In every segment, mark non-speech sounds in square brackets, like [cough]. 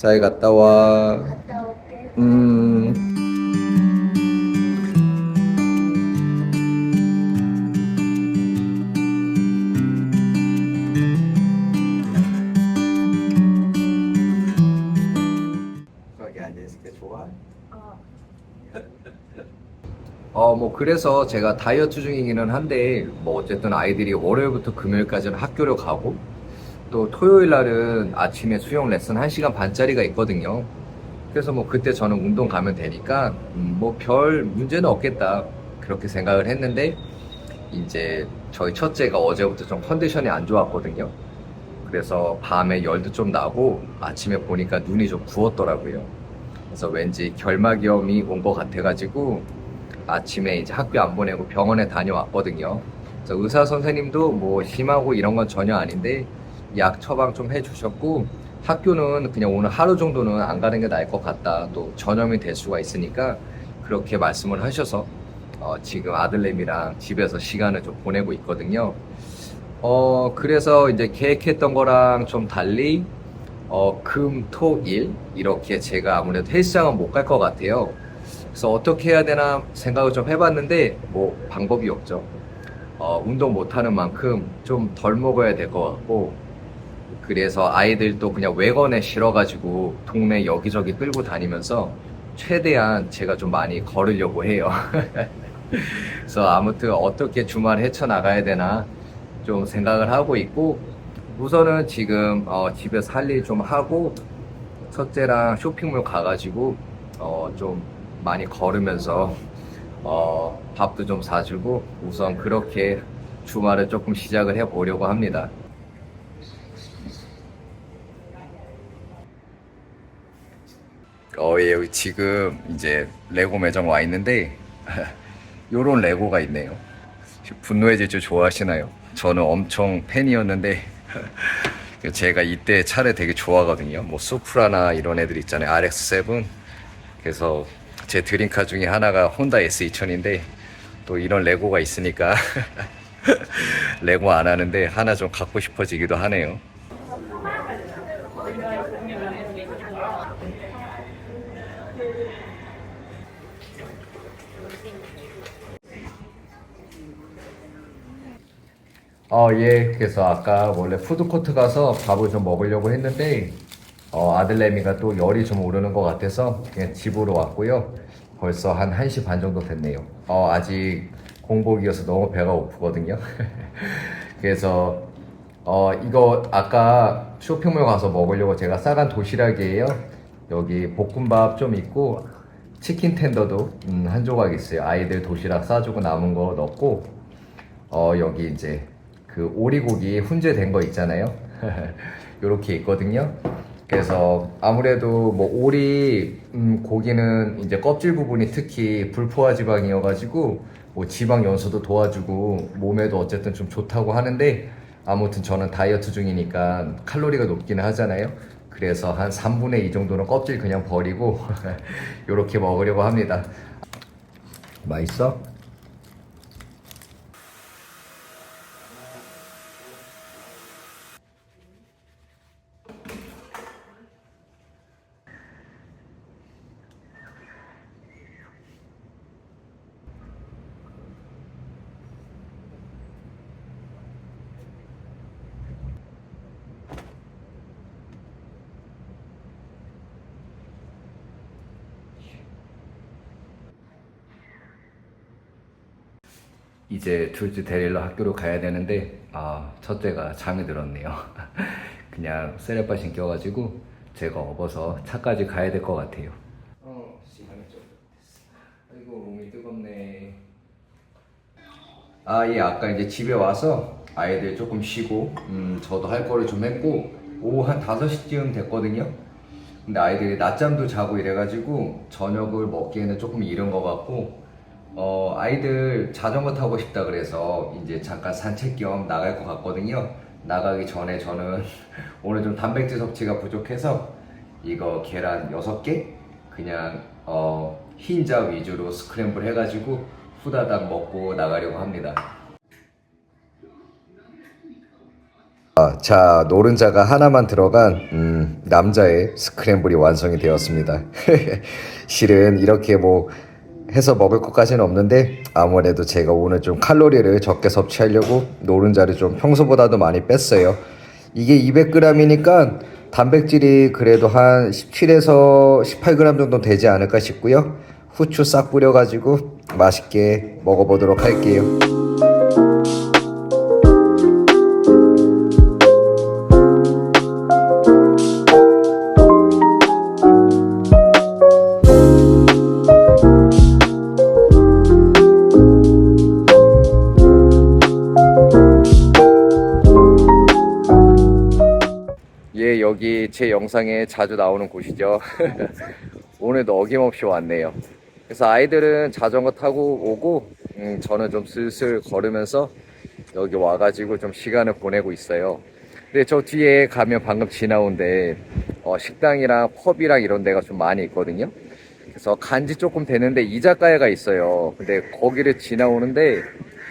잘 갔다 와. 갔다 올게. 음. 좋아? 어. 어, 뭐, 그래서 제가 다이어트 중이기는 한데, 뭐, 어쨌든 아이들이 월요일부터 금요일까지는 학교를 가고, 또 토요일 날은 아침에 수영 레슨 1시간 반짜리가 있거든요. 그래서 뭐, 그때 저는 운동 가면 되니까, 음, 뭐, 별 문제는 없겠다. 그렇게 생각을 했는데, 이제 저희 첫째가 어제부터 좀 컨디션이 안 좋았거든요. 그래서 밤에 열도 좀 나고, 아침에 보니까 눈이 좀 부었더라고요. 그래서 왠지 결막염이 온 것 같아가지고, 아침에 이제 학교 안 보내고 병원에 다녀왔거든요. 그래서 의사 선생님도 뭐 심하고 이런 건 전혀 아닌데 약 처방 좀 해주셨고 학교는 그냥 오늘 하루 정도는 안 가는 게 나을 것 같다. 또 전염이 될 수가 있으니까 그렇게 말씀을 하셔서 어, 지금 아들내미랑 집에서 시간을 좀 보내고 있거든요. 어, 그래서 이제 계획했던 거랑 좀 달리 어, 금, 토, 일 이렇게 제가 아무래도 헬스장은 못 갈 것 같아요. 그래서 어떻게 해야 되나 생각을 좀 해봤는데 뭐 방법이 없죠. 어, 운동 못하는 만큼 좀 덜 먹어야 될 것 같고 그래서 아이들도 그냥 외건에 실어가지고 동네 여기저기 끌고 다니면서 최대한 제가 좀 많이 걸으려고 해요. [laughs] 그래서 아무튼 어떻게 주말 헤쳐나가야 되나 좀 생각을 하고 있고 우선은 지금 어, 집에서 할 일 좀 하고 첫째랑 쇼핑몰 가가지고 어, 좀 많이 걸으면서 어, 밥도 좀 사주고 우선 그렇게 주말을 조금 시작을 해보려고 합니다. 어, 예, 지금 이제 레고 매장 와 있는데 [laughs] 요런 레고가 있네요. 분노의 질주 좋아하시나요? 저는 엄청 팬이었는데 [laughs] 제가 이때 차를 되게 좋아하거든요. 뭐 수프라나 이런 애들 있잖아요. RX7. 그래서 제 드림카 중에 하나가 혼다 S2000인데 또 이런 레고가 있으니까 [laughs] 레고 안 하는데 하나 좀 갖고 싶어지기도 하네요. 어, 예. 그래서 아까 원래 푸드코트 가서 밥을 좀 먹으려고 했는데, 어, 아들내미가 또 열이 좀 오르는 것 같아서 그냥 집으로 왔고요. 벌써 한 1시 반 정도 됐네요. 어, 아직 공복이어서 너무 배가 고프거든요. [laughs] 그래서, 어, 이거 아까 쇼핑몰 가서 먹으려고 제가 싸간 도시락이에요. 여기 볶음밥 좀 있고, 치킨 텐더도 음, 한 조각 있어요. 아이들 도시락 싸주고 남은 거 넣고, 어, 여기 이제 그 오리고기 훈제된 거 있잖아요. [laughs] 요렇게 있거든요. 그래서 아무래도 뭐 오리 음, 고기는 이제 껍질 부분이 특히 불포화 지방이어가지고 뭐 지방 연소도 도와주고 몸에도 어쨌든 좀 좋다고 하는데 아무튼 저는 다이어트 중이니까 칼로리가 높기는 하잖아요. 그래서 한 3분의 2 정도는 껍질 그냥 버리고 [laughs] 요렇게 먹으려고 합니다. 맛있어? 이제 둘째 데리러 학교로 가야 되는데 아 첫째가 잠이 들었네요. [laughs] 그냥 쓰레빠 신겨가지고 제가 업어서 차까지 가야 될 것 같아요. 어 시간이 좀 됐어. 아이고 몸이 뜨겁네. 아 예 아까 이제 집에 와서 아이들 조금 쉬고 음 저도 할 거를 좀 했고 오후 한 5시쯤 됐거든요. 근데 아이들이 낮잠도 자고 이래가지고 저녁을 먹기에는 조금 이른 것 같고 어, 아이들 자전거 타고 싶다 그래서 이제 잠깐 산책 겸 나갈 것 같거든요. 나가기 전에 저는 [laughs] 오늘 좀 단백질 섭취가 부족해서 이거 계란 6개 그냥 어, 흰자 위주로 스크램블 해가지고 후다닥 먹고 나가려고 합니다. 아, 자, 노른자가 하나만 들어간 음, 남자의 스크램블이 완성이 되었습니다. [laughs] 실은 이렇게 뭐 해서 먹을 것까지는 없는데 아무래도 제가 오늘 좀 칼로리를 적게 섭취하려고 노른자를 좀 평소보다도 많이 뺐어요. 이게 200g이니까 단백질이 그래도 한 17에서 18g 정도 되지 않을까 싶고요. 후추 싹 뿌려가지고 맛있게 먹어보도록 할게요. 여기 제 영상에 자주 나오는 곳이죠. [laughs] 오늘도 어김없이 왔네요. 그래서 아이들은 자전거 타고 오고, 음, 저는 좀 슬슬 걸으면서 여기 와가지고 좀 시간을 보내고 있어요. 근데 저 뒤에 가면 방금 지나온데, 어, 식당이랑 펍이랑 이런 데가 좀 많이 있거든요. 그래서 간지 조금 되는데 이자카야가 있어요. 근데 거기를 지나오는데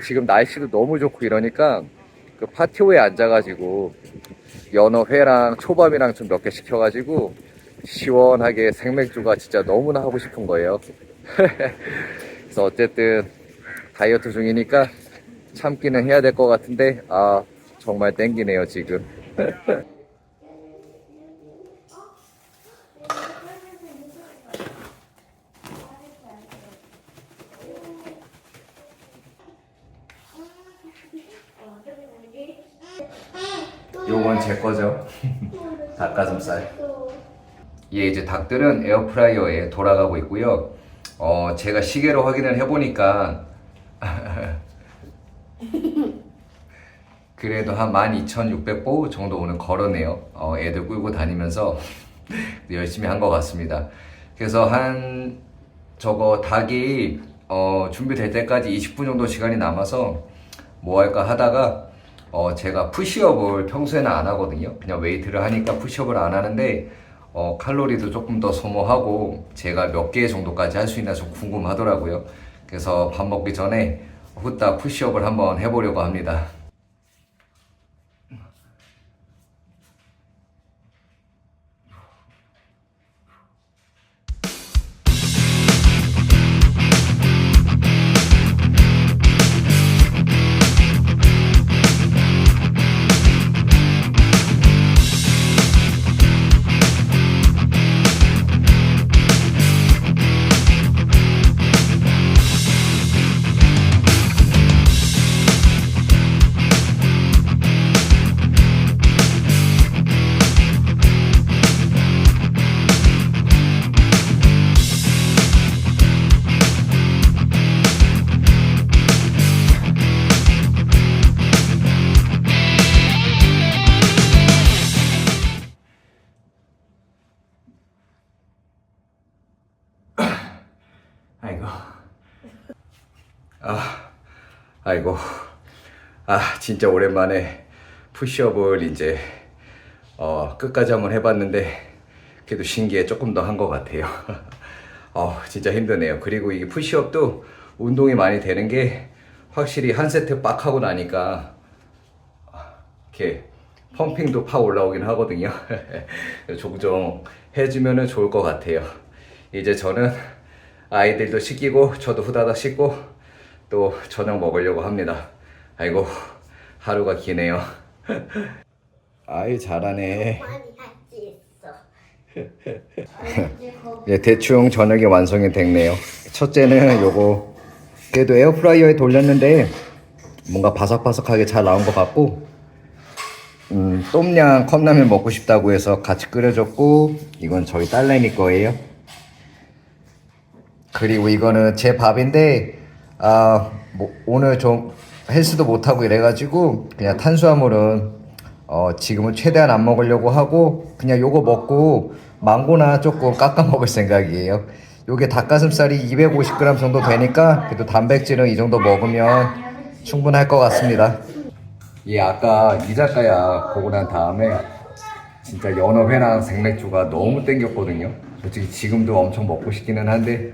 지금 날씨도 너무 좋고 이러니까 그 파티오에 앉아가지고 연어 회랑 초밥이랑 좀 몇 개 시켜가지고 시원하게 생맥주가 진짜 너무나 하고 싶은 거예요. [laughs] 그래서 어쨌든 다이어트 중이니까 참기는 해야 될 것 같은데 아 정말 땡기네요 지금. [laughs] 요건 제 거죠. [laughs] 닭가슴살. 예, 이제 닭들은 에어프라이어에 돌아가고 있고요. 어, 제가 시계로 확인을 해보니까 [laughs] 그래도 한 12,600보 정도 오늘 걸었네요. 어, 애들 끌고 다니면서 [laughs] 열심히 한 것 같습니다. 그래서 한 저거 닭이 어, 준비될 때까지 20분 정도 시간이 남아서 뭐 할까 하다가 어, 제가 푸시업을 평소에는 안 하거든요. 그냥 웨이트를 하니까 푸시업을 안 하는데 어, 칼로리도 조금 더 소모하고 제가 몇 개 정도까지 할 수 있나 좀 궁금하더라고요. 그래서 밥 먹기 전에 후딱 푸시업을 한번 해보려고 합니다. 아이고. 아, 진짜 오랜만에 푸시업을 이제, 어, 끝까지 한번 해봤는데, 그래도 신기해 조금 더 한 것 같아요. [laughs] 어, 진짜 힘드네요. 그리고 이 푸시업도 운동이 많이 되는 게, 확실히 한 세트 빡 하고 나니까, 이렇게 펌핑도 파 올라오긴 하거든요. [laughs] 종종 해주면은 좋을 것 같아요. 이제 저는 아이들도 씻기고 저도 후다닥 씻고 또 저녁 먹으려고 합니다. 아이고 하루가 기네요. 아이 잘하네. 많이 할수 있어. [laughs] 예, 대충 저녁이 완성이 됐네요. 첫째는 요거 그래도 에어프라이어에 돌렸는데 뭔가 바삭바삭하게 잘 나온 것 같고 음, 똠양 컵라면 먹고 싶다고 해서 같이 끓여줬고 이건 저희 딸내미 거예요. 그리고 이거는 제 밥인데 아, 뭐 오늘 좀 헬스도 못하고 이래가지고 그냥 탄수화물은 어, 지금은 최대한 안 먹으려고 하고 그냥 요거 먹고 망고나 조금 깎아 먹을 생각이에요. 요게 닭가슴살이 250g 정도 되니까 그래도 단백질은 이 정도 먹으면 충분할 것 같습니다. 이 아까 이자카야 보고 난 다음에 진짜 연어회랑 생맥주가 너무 땡겼거든요. 솔직히 지금도 엄청 먹고 싶기는 한데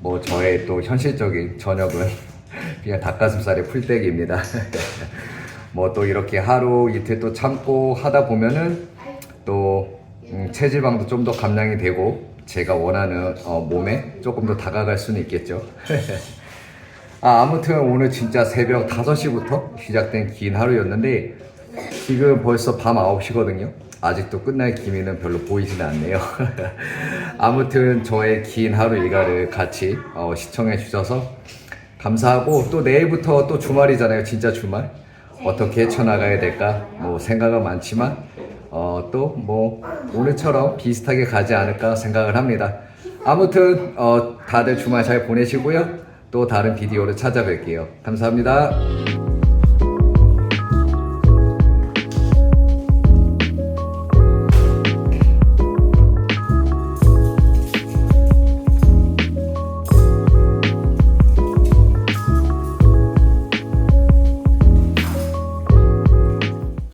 뭐 저의 또 현실적인 저녁은 [laughs] 그냥 닭가슴살의 풀떼기입니다. [laughs] 뭐 또 이렇게 하루 이틀 또 참고 하다 보면은 또 음, 체지방도 좀 더 감량이 되고 제가 원하는 어, 몸에 조금 더 다가갈 수는 있겠죠. [laughs] 아, 아무튼 오늘 진짜 새벽 5시부터 시작된 긴 하루였는데 지금 벌써 밤 9시거든요. 아직도 끝날 기미는 별로 보이지는 않네요. [laughs] 아무튼 저의 긴 하루 일과를 같이 어, 시청해 주셔서 감사하고 또 내일부터 또 주말이잖아요. 진짜 주말. 어떻게 헤쳐나가야 될까? 뭐 생각은 많지만 어, 또 뭐 오늘처럼 비슷하게 가지 않을까 생각을 합니다. 아무튼 어, 다들 주말 잘 보내시고요. 또 다른 비디오로 찾아뵐게요. 감사합니다.